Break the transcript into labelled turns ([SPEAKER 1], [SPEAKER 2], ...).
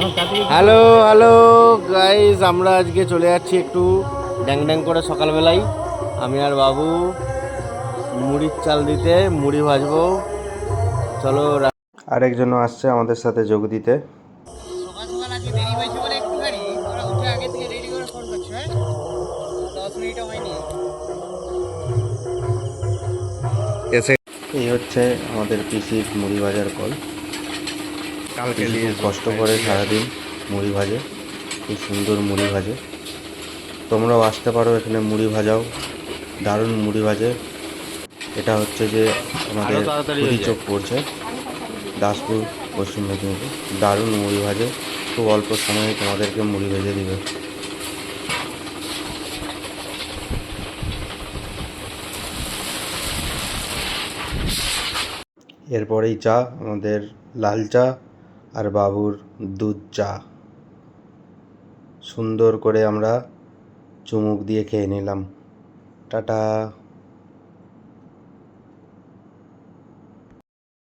[SPEAKER 1] Hello hello guys আমরা আজকে চলে যাচ্ছি একটু ড্যাং ড্যাং করে সকালবেলায়। আমি আর বাবু মুড়ির চাল দিতে মুড়ি ভাজবো। চলো
[SPEAKER 2] আরেকজনও আসছে আমাদের সাথে যোগ দিতে।
[SPEAKER 3] হ্যাঁ? দশ মিনিটও হয়নি।
[SPEAKER 1] এসে
[SPEAKER 2] এই হচ্ছে আমাদের পিসির মুড়ি ভাজার কল।
[SPEAKER 1] কালকে
[SPEAKER 2] খুব কষ্ট করে সারাদিন মুড়ি ভাজে খুব সুন্দর মুড়ি ভাজে। তোমরাও আসতে পারো এখানে মুড়ি ভাজাও দারুণ মুড়ি ভাজে। এটা হচ্ছে যে আমাদের চোখ পড়ছে দাসপুর পশ্চিম মেদিনীপুর। দারুণ মুড়ি ভাজে খুব অল্প সময়ে তোমাদেরকে মুড়ি ভেজে দিবে। এরপরেই চা আমাদের লাল চা। আর বাবুর দুধ চা। সুন্দর করে আমরা চুমুক দিয়ে খেয়ে নিলাম। টাটা।